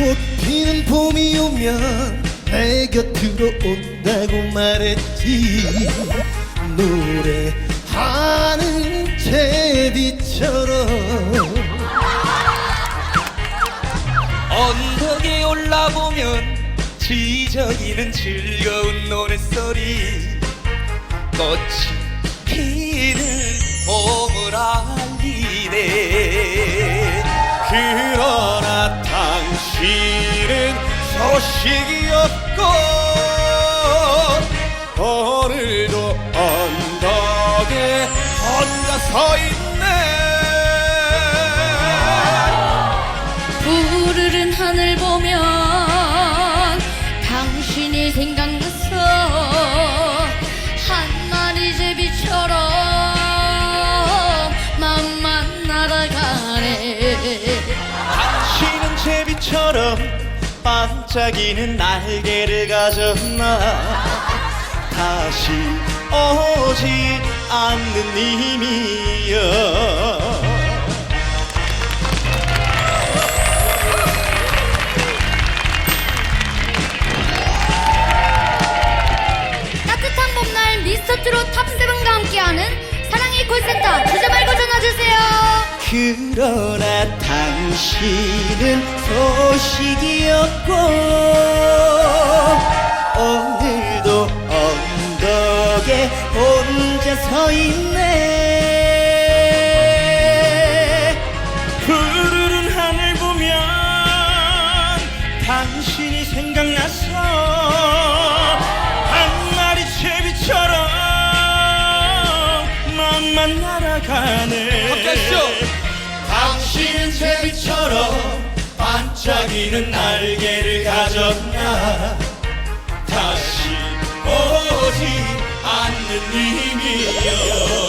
당신은 봄이 오면 내 곁으로 온다고 말했지. 노래하는 제비처럼. 언덕에 올라보면 지저귀는 즐거운 노랫소리. 꽃이 당신은 소식이 없고 오늘도 언덕에 혼자 서 있네. 푸르른 하늘 보면 당신이 생각나서 제비처럼 반짝이는 날개를 가졌나. 다시 오지 않는 님이여. 따뜻한 봄날 미스터트롯 탑세븐과 함께하는 사랑의 콜센터 그러나 당신은 소식이 없고 오늘도 언덕에 혼자 서 있네 푸르른 하늘 보면 당신이 생각나서 한 마리 제비처럼 맘만 날아가네. 다시는 제비처럼 반짝이는 날개를 가졌나? 다시 오지 않는 힘이여.